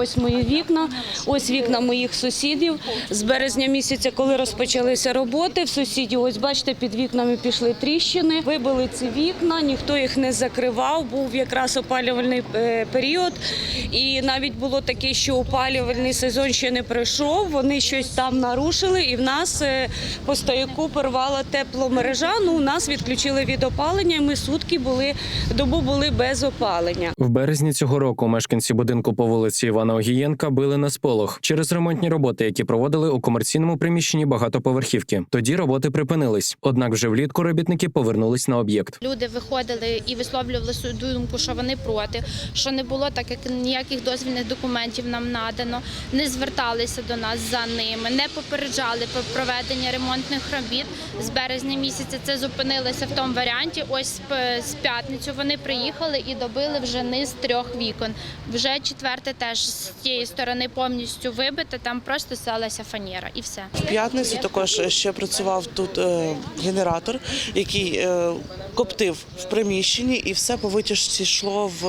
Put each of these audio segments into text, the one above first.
ось мої вікна, ось вікна моїх сусідів. З березня місяця, коли розпочалися роботи, в сусідів, ось бачите, під вікнами пішли тріщини. Вибили ці вікна, ніхто їх не закривав. Був якраз опалювальний е, період. І навіть було таке, що опалювальний сезон ще не пройшов. Вони щось там нарушили, і в нас е, по стояку порвала тепломережа. Ну, у нас відключили від опалення. і Ми сутки були добу були без опалення. В березні цього року мешканці будинку по вулиці Івана Огієнка били на сполох через ремонтні роботи, які проводили у комерційному приміщенні багатоповерхівки. Тоді роботи припинились. Однак вже влітку робітники повернулись на об'єкт. Люди виходили і висловлювали свою думку, що вони проти, що не було так, як ніяких дозвільних документів нам надано, не зверталися до нас за ними, не попереджали про проведення ремонтних робіт. З березня місяця це зупинилося в тому варіанті. Ось з п'ятницю вони приїхали і добили вже низ трьох вікон. Вже четверте теж з тієї сторони повністю вибите. Там просто сталася фанера і все. В п'ятницю також ще працював тут е, генератор, який е, коптив в приміщенні, і все по витяжці йшло в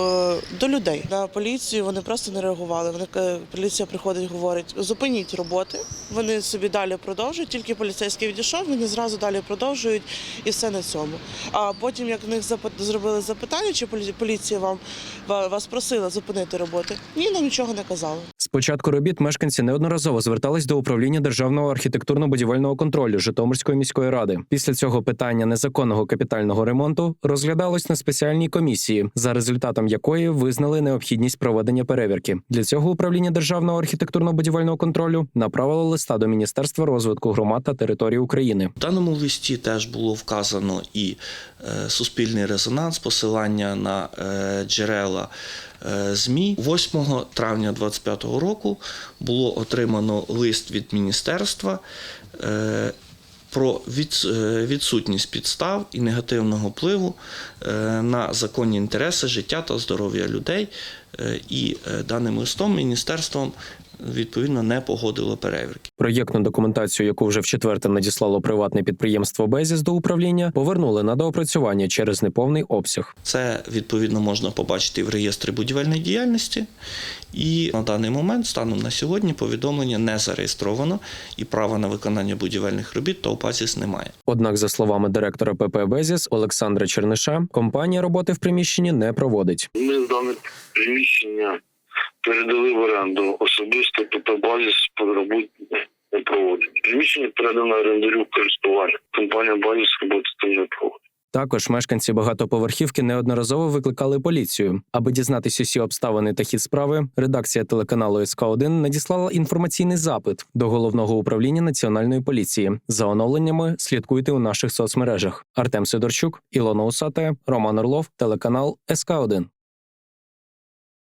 до людей. На поліцію вони просто не реагували. Вони е, поліція приходить, говорить: зупиніть роботи. Вони собі далі продовжують. Тільки поліцейський відійшов, вони зразу далі продовжують, і все на цьому. А потім, як в них зробили запитання, чи полі- поліція вам вас просила зупинити роботи, ні, нам нічого не казали. З початку робіт мешканці неодноразово звертались до управління державного архітектурно-будівельного контролю Житомирської міської ради. Після цього питання незаконного капітального ремонту розглядалось на спеціальній комісії, за результатом якої визнали необхідність проведення перевірки. Для цього управління державного архітектурно-будівельного контролю направило листа до Міністерства розвитку громад та територій України. В даному листі теж було вказано і е, суспільний резонанс, посилання на е, джерела ЗМІ. 8 травня 2025 року було отримано лист від міністерства. е, Про е, відсутність підстав і негативного впливу е, на законні інтереси життя та здоров'я людей, Е, і е, даним листом міністерством відповідно не погодило перевірки. Проєктну документацію, яку вже в четверте надіслало приватне підприємство Безіс до управління, повернули на доопрацювання через неповний обсяг. Це відповідно можна побачити в реєстрі будівельної діяльності. І на даний момент, станом на сьогодні, повідомлення не зареєстровано і права на виконання будівельних робіт та ОПАСІС немає. Однак, за словами директора ПП Безіс Олександра Черниша, компанія роботи в приміщенні не проводить. Ми дане приміщення передали в оренду особисто ПП базіс по роботі не проводить. Приміщення передано орендарю користування. Компанія базіс роботи там не проводить. Також мешканці багатоповерхівки неодноразово викликали поліцію. Аби дізнатися усі обставини та хід справи, редакція телеканалу СК 1 надіслала інформаційний запит до головного управління національної поліції. За оновленнями слідкуйте у наших соцмережах. Артем Сидорчук, Ілона Усате, Роман Орлов, телеканал СК 1